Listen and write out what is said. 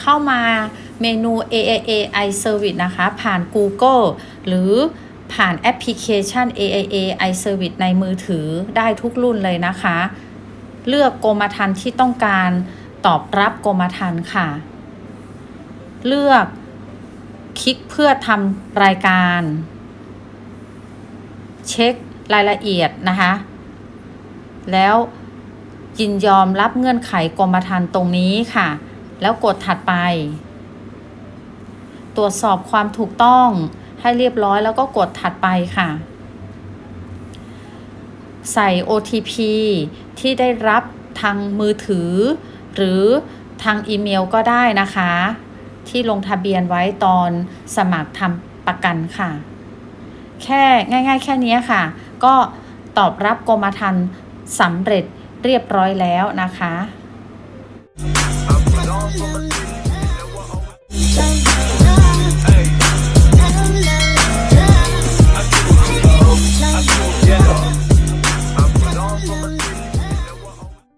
เข้ามาเมนู AIA i Service นะคะ ผ่าน Google หรือผ่านแอปพลิเคชัน AIA i Service ในมือถือได้ทุกรุ่นเลยนะคะ เลือกกรมธรรม์ที่ต้องการตอบรับกรมธรรม์ค่ะ เลือกคลิกเพื่อทำรายการ เช็ครายละเอียดนะคะ แล้วยินยอมรับเงื่อนไขกรมธรรม์ตรงนี้ค่ะ แล้วกดถัดไป ตรวจสอบความถูกต้องให้เรียบร้อยแล้วก็กดถัดไปค่ะ ใส่ OTP ที่ได้รับทางมือถือ หรือทางอีเมลก็ได้นะคะ ที่ลงทะเบียนไว้ตอนสมัครทำประกันค่ะ แค่ง่าย ๆ แค่นี้ค่ะ ก็ตอบรับกรมธรรม์สำเร็จเรียบร้อยแล้วนะคะ 我们